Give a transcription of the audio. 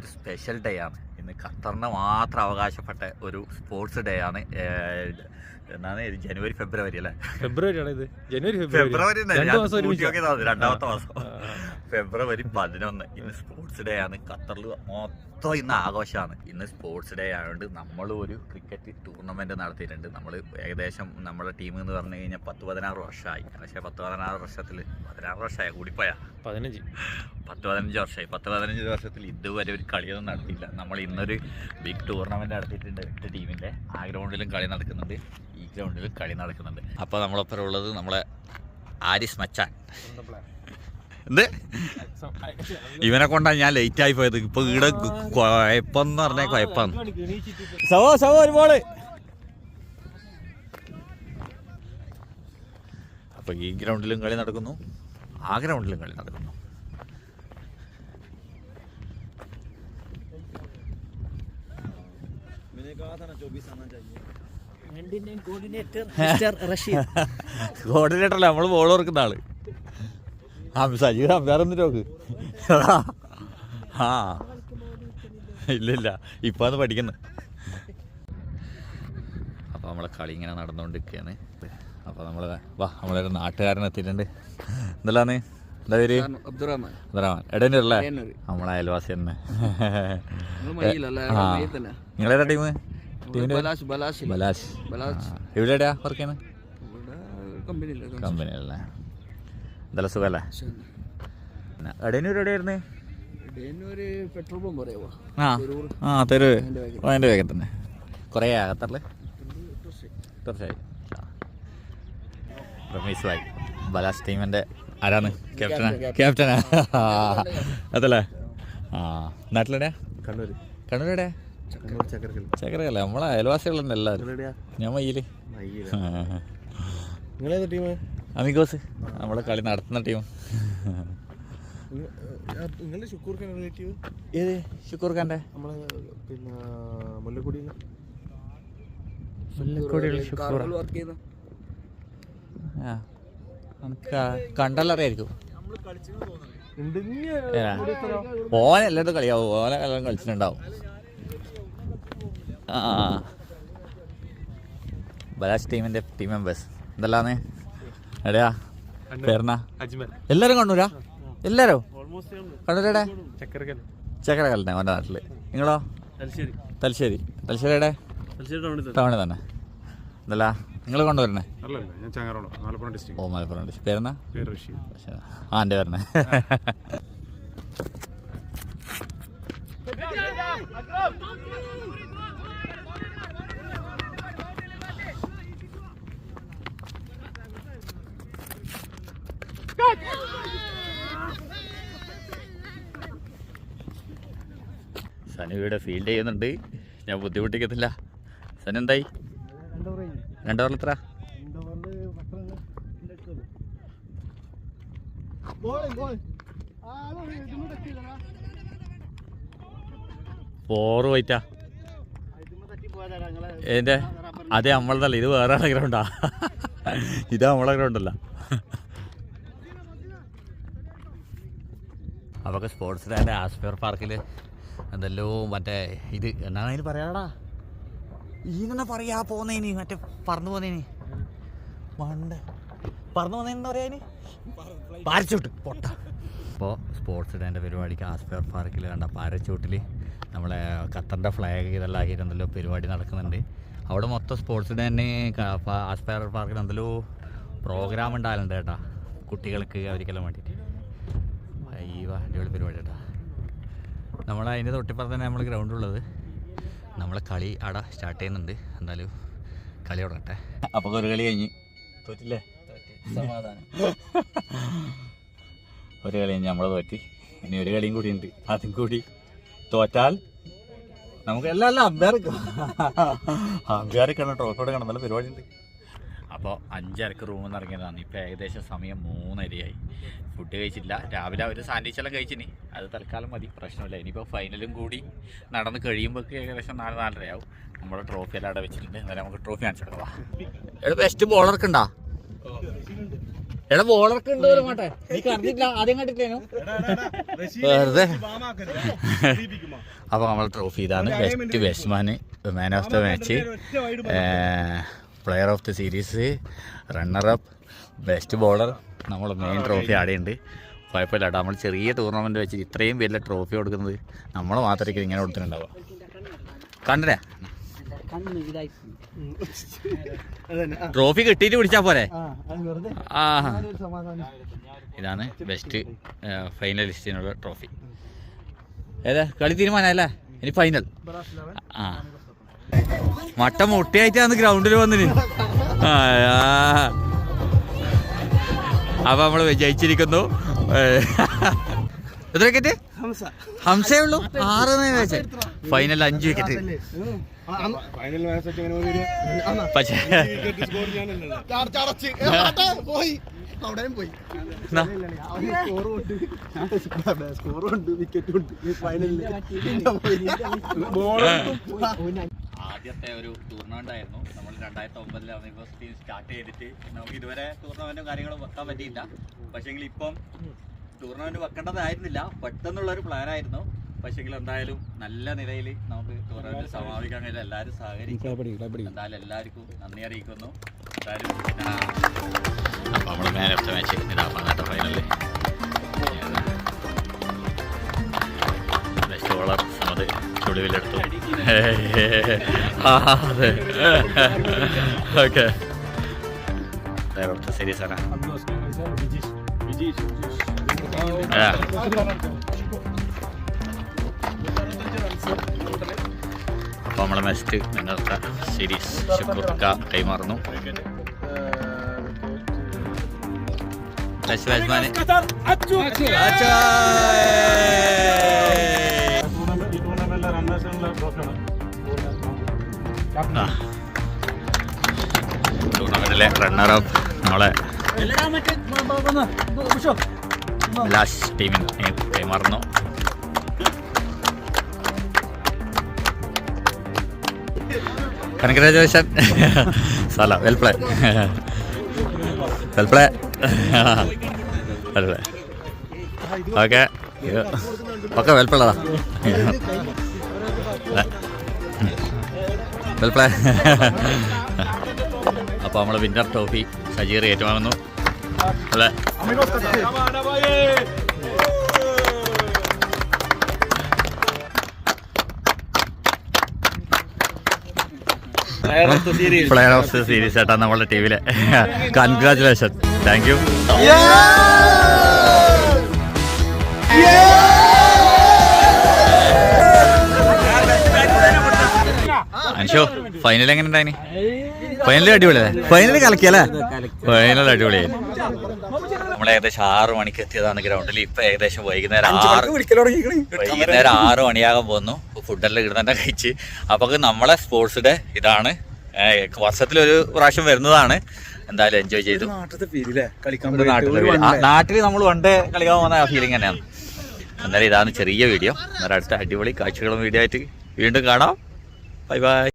ഒരു special day ആണ്. ഇന്ന് ഖത്തറിന് മാത്രം അവകാശപ്പെട്ട ഒരു സ്പോർട്സ് ഡേ ആണ്. എന്നാണ് ജനുവരി ഫെബ്രുവരി അല്ലേ? ഫെബ്രുവരി ആണ് ഇത്? ജനുവരി ഫെബ്രുവരി. രണ്ടാമത്തെ മാസം. ഫെബ്രുവരി പതിനൊന്ന്. ഇന്ന് സ്പോർട്സ് ഡേ ആണ്. ഖത്തറിൽ മൊത്തം ഇന്ന് ആഘോഷമാണ്. ഇന്ന് സ്പോർട്സ് ഡേ ആയതുകൊണ്ട് നമ്മൾ ഒരു ക്രിക്കറ്റ് ടൂർണമെന്റ് നടത്തിയിട്ടുണ്ട്. നമ്മൾ ഏകദേശം നമ്മുടെ ടീം എന്ന് പറഞ്ഞു കഴിഞ്ഞാൽ പത്ത് പതിനാറ് വർഷമായി. പക്ഷേ പത്ത് പതിനാറ് വർഷത്തിൽ പതിനാറ് വർഷമായി. കൂടിപ്പോയാ. പതിനഞ്ച്. പത്ത് പതിനഞ്ച് വർഷമായി. പത്ത് പതിനഞ്ച് വർഷത്തിൽ ഇതുവരെ ഒരു കളിയൊന്നും നടത്തിയില്ല. നമ്മൾ ഇന്നൊരു ബിഗ് ടൂർണമെന്റ് നടത്തിയിട്ടുണ്ട്. എട്ട് ടീമിന്റെ ആ ഗ്രൗണ്ടിലും കളി നടക്കുന്നുണ്ട്. ഈ ഗ്രൗണ്ടിൽ കളി നടക്കുന്നുണ്ട്. അപ്പോൾ നമ്മളൊപ്പം ഉള്ളത് നമ്മളെ ആരിസ് മച്ചാൻ. എന്ത്? ഇവനെ കൊണ്ടാ ഞാൻ ലേറ്റ് ആയി പോയത്. ഇപ്പൊ ഇവിടെ കുഴപ്പം എന്ന് പറഞ്ഞാൽ കുഴപ്പം സവോ സവോ ഒരു ബോൾ അപ്പൊ ഈ ഗ്രൗണ്ടിലും കളി നടക്കുന്നു. ആ ഗ്രൗണ്ടിലും കളി നടക്കുന്നു. കോർഡിനേറ്റർ അല്ല നമ്മൾ ബോൾ ഓർക്കുന്ന ആൾ. സജീവ് എന്നിട്ട് നോക്ക്. ആ. ഇല്ല ഇല്ല ഇപ്പൊ അത് പഠിക്കുന്നു. അപ്പൊ നമ്മളെ കളി ഇങ്ങനെ നടന്നുകൊണ്ടിരിക്കുകയാണ് അപ്പൊ നമ്മൾ വാ നമ്മളൊരു നാട്ടുകാരൻ എത്തിയിട്ടുണ്ട്. എന്തല്ലാന്ന്? എന്താ പേര്? അബ്ദുറഹ്മാൻ. അബ്ദുറഹ്മാൻ. എടേനല്ലേ ഏനൂര്. നമ്മളെ അയൽവാസി തന്നെ. നിങ്ങളേതാ ടീം ബലാസ് ബലാസ് ബലാസ് എവിടെയാ വർക്ക് ചെയ്യുന്നത് സുഖല്ലേ? പിന്നെ എടേനൂർ എവിടെയായിരുന്നു? പെട്രോൾ പമ്പ് ആ. തെരു അതിന്റെ വേഗം തന്നെ കുറേ ആകത്തല്ലേ തീർച്ചയായും. റമീസ് ഭായ് ബലാസ് ടീമിന്റെ ആരാണ്? ക്യാപ്റ്റനാ? ക്യാപ്റ്റനാ? അതല്ലേ? ആ. നാട്ടിലെവിടെയാ? കണ്ണൂർ ചക്കരക്കൽ ചക്കരയല്ലേ നമ്മളെ അയൽവാസികളുണ്ട് എല്ലാവരും. ഞാൻ മയ്യിൽ. നിങ്ങളേത് ടീം അമിഗോസ് നമ്മളെ കളി നടത്തുന്ന ടീം നിങ്ങളുടെ ഷുക്കൂർ ഖാൻ റിലേറ്റീവ് ഏത്? ഷുക്കൂർ ഖാന്റെ നമ്മളെ പിന്നെ മുല്ലക്കുടി. മുല്ലക്കോടിയുള്ള ഷുക്കൂർ കാറുകൾ വർക്ക് ചെയ്യുന്ന. ആ. നമുക്ക് കണ്ടല്ലറിയായിരിക്കും എല്ലായിടത്തും കളിയാവും. ഓനെ എല്ലാം കളിച്ചിട്ടുണ്ടാവും. ആ ബലാസ് ടീമിന്റെ ടീം മെമ്പേഴ്സ് എന്തെല്ലാന്ന് എടയാ പേരണ എല്ലാരും കണ്ണൂരാ? എല്ലാരോ? ഓൾമോസ്റ്റ് ചക്കരകല്ലേ ഓന്റെ നാട്ടിൽ. നിങ്ങളോ? തലശ്ശേരി. തലശ്ശേരി. തലശ്ശേരിയുടെ തലശ്ശേരി ടൗണിൽ തന്നെ. എന്തല്ല നിങ്ങൾ കൊണ്ടുവരണേ? ഓ മലപ്പുറം ഡിസ്ട്രിക്ട്. പേരെന്നാ? ആ എന്റെ സനു ഫീൽഡ് ചെയ്യുന്നുണ്ട്. ഞാൻ ബുദ്ധിമുട്ടിക്കത്തില്ല. സനു എന്തായി? രണ്ടു എത്ര ഫോറ് പോയിട്ടാ എന്റെ അതെ നമ്മളതല്ല ഇത് വേറെ ഗ്രൗണ്ടാ ഇത് നമ്മളെ ഗ്രൗണ്ടല്ല അതൊക്കെ സ്പോർട്സ് ലാൻഡ് ആസ്പെയർ പാർക്കിൽ എന്തല്ലോ മറ്റേ ഇത് എന്നാണ് അതിന് പറയാടാ? ഈനെന്നാ പറയാ പോന്നേനി മറ്റേ പറന്നു പോന്നേനി. മണ്ട. പറന്നു പോന്നേന്ന് പറയാന് പാരച്ചൂട്ട്. പൊട്ട. അപ്പോൾ സ്പോർട്സ് ഡേന്റെ പരിപാടിക്ക് ആസ്പെയർ പാർക്കിൽ കണ്ട പാരച്ചൂട്ടിൽ നമ്മളെ ഖത്തറിന്റെ ഫ്ലാഗ് ഇതെല്ലാം ആക്കിയിട്ട് എന്തെല്ലോ പരിപാടി നടക്കുന്നുണ്ട്. അവിടെ മൊത്തം സ്പോർട്സ് ഡേ തന്നെ ആസ്പെയർ പാർക്കിൽ എന്തെല്ലോ പ്രോഗ്രാം ഉണ്ടാകലുണ്ട് കേട്ടാ കുട്ടികൾക്ക് അവർക്കെല്ലാം വേണ്ടിയിട്ട്. അയ്യോ അടിപൊളി പരിപാടി കേട്ടോ. നമ്മൾ അതിന്റെ തൊട്ടിപ്പുറത്ത് തന്നെ നമ്മൾ ഗ്രൗണ്ട് ഉള്ളത്. നമ്മളെ കളി അട സ്റ്റാർട്ട് ചെയ്യുന്നുണ്ട്. എന്തായാലും കളി തുടങ്ങട്ടെ. അപ്പോൾ ഒരു കളി കഴിഞ്ഞ്. തോറ്റില്ലേ? സമാധാനം. ഒരു കളി കഴിഞ്ഞ് നമ്മൾ തോറ്റി. ഇനി ഒരു കളിയും കൂടി ഉണ്ട്. അതും കൂടി തോറ്റാൽ നമുക്ക് എല്ലാം അല്ല അമ്പയർക്ക് അമ്പയർക്കാണ് ട്രോഫി കൊടുക്കണം. നല്ല പരിപാടി ഉണ്ട്. അപ്പോൾ അഞ്ചരക്ക് റൂം നിന്ന് ഇറങ്ങിയതാണ്. ഇപ്പോൾ ഏകദേശം സമയം മൂന്നരയായി. ഫുഡ് കഴിച്ചില്ല രാവിലെ അവർ സാൻഡ്വിച്ചെല്ലാം കഴിച്ചിനി. അത് തൽക്കാലം മതി. പ്രശ്നമില്ല. ഇനിയിപ്പോൾ ഫൈനലും കൂടി നടന്ന് കഴിയുമ്പോഴേക്ക് ഏകദേശം നാല് നാലരയാവും. നമ്മുടെ ട്രോഫി എല്ലാം അവിടെ വെച്ചിട്ടുണ്ട്. എന്നാലും നമുക്ക് ട്രോഫി കാണിച്ചു കൊടുക്കാം. എവിടെ ബെസ്റ്റ് ബോളർക്ക് ഉണ്ടോ എടാ ബോളർക്ക് ഉണ്ടോ മാട്ടെ. നീ കണ്ടിട്ടില്ല? ആദ്യം കണ്ടിട്ടില്ലേനു? വെറുതെ. അപ്പൊ നമ്മൾ ട്രോഫി ഇതാണ്. Best batsman man of the match player of the series runner up best bowler നമ്മൾ മെയിൻ ട്രോഫി ആടെയുണ്ട്. കുഴപ്പമില്ല കേട്ടോ നമ്മൾ ചെറിയ ടൂർണമെന്റ് വെച്ച് ഇത്രയും വലിയ ട്രോഫി കൊടുക്കുന്നത് നമ്മൾ മാത്രമേ ഇങ്ങനെ കൊടുത്തിട്ടുണ്ടാവുക. കണ്ടേ ട്രോഫി കിട്ടിയിട്ട് പിടിച്ചാൽ പോരെ? ആ ഇതാണ് ബെസ്റ്റ് ഫൈനലിസ്റ്റിനുള്ള ട്രോഫി ഏതാ? കളി തീരുമാനമല്ലേ ഇനി ഫൈനൽ ആ. മട്ട മുട്ടയായിട്ടാണ് ഗ്രൗണ്ടിൽ വന്നിന്. അപ്പൊ നമ്മൾ ജയിച്ചിരിക്കുന്നു എത്ര വിക്കറ്റ് ഹംസേ. ഉള്ളൂ ആറ് മാച്ച് ഫൈനൽ അഞ്ച് വിക്കറ്റ് ഫൈനൽ മാച്ച് ഒക്കെ എങ്ങനെ വരും പക്ഷേ സ്കോറുണ്ട് ഫൈനലിൽ ആദ്യത്തെ ഒരു ടൂർണമെന്റ് ആയിരുന്നു. നമ്മൾ രണ്ടായിരത്തി ഒമ്പതിലാണ് യൂണിവേഴ്സിറ്റി ടീം സ്റ്റാർട്ട് ചെയ്തിട്ട് നമുക്ക് ഇതുവരെ ടൂർണമെന്റും കാര്യങ്ങളും വെക്കാൻ പറ്റിയില്ല. പക്ഷേങ്കിൽ ഇപ്പം ടൂർണമെന്റ് വെക്കേണ്ടതായിരുന്നില്ല. പെട്ടെന്നുള്ള ഒരു പ്ലാൻ ആയിരുന്നു പക്ഷേങ്കിൽ എന്തായാലും നല്ല നിലയിൽ നമുക്ക് ടൂർണമെന്റ് സമാപിക്കാൻ കഴിയില്ല. എല്ലാവരും സഹകരിക്കും. എന്തായാലും എല്ലാവർക്കും നന്ദി അറിയിക്കുന്നു. എന്തായാലും അപ്പോൾ നമ്മൾ മാൻ ഓഫ് ദ മാച്ച് ഇതാ ഫൈനലിൽ ആ, അതെ. ഓക്കെ. സീരീസ് ആണ്. അപ്പോൾ നമ്മളെ നെക്സ്റ്റ് നിങ്ങൾക്ക് സീരീസ് ശുക്രുക്ക കൈമാറുന്നു. ബെസ്റ്റ് ബാറ്റ്സ്മാൻ ഈ ടൂർണമെന്റിലെ റണ്ണർ അപ്പ് നമ്മളെ ലാസ്റ്റ് ടീമിന് കൈമാറുന്നു കൺഗ്രാജുലേഷൻ സല well play well play well play okay okay well പ്ലേടാ അപ്പോൾ നമ്മൾ വിന്നർ ട്രോഫി സജീർ ഏറ്റുവാങ്ങുന്നു. അല്ലേ? പ്ലെയർ ഓഫ് ദ സീരീസ് ഏട്ടാ നമ്മുടെ ടീമിലെ. കൺഗ്രാചുലേഷൻ താങ്ക് യു അനുഷോ ഫൈനൽ എങ്ങനെ ഉണ്ടായിനി? ഫൈനൽ അടിപൊളിയല്ലേ? ഫൈനൽ കളിക്കല്ലേ ഫൈനൽ അടിപൊളിയായി. നമ്മൾ ഏകദേശം ആറു മണിക്ക് എത്തിയതാണ് ഗ്രൗണ്ടിൽ ഇപ്പൊ ഏകദേശം വൈകുന്നേരം ആറ് വൈകുന്നേരം ആറു മണിയാകാൻ പോന്നു ഫുഡെല്ലാം ഇവിടെ തന്നെ കഴിച്ച്. അപ്പൊ നമ്മളെ സ്പോർട്സ് ഡേ ഇതാണ്. വർഷത്തിൽ ഒരു പ്രാവശ്യം വരുന്നതാണ്. എന്തായാലും എൻജോയ് ചെയ്തു. നാട്ടിൽ നാട്ടിൽ നമ്മൾ വണ്ടേ കളിക്കാൻ പോകുന്ന ഫീലിംഗ് തന്നെയാണ്. എന്നാലും ഇതാണ് ചെറിയ വീഡിയോ അന്നേരം അടുത്ത അടിപൊളി കാഴ്ചകളും വീഡിയോ ആയിട്ട് വീണ്ടും കാണാം. Bye bye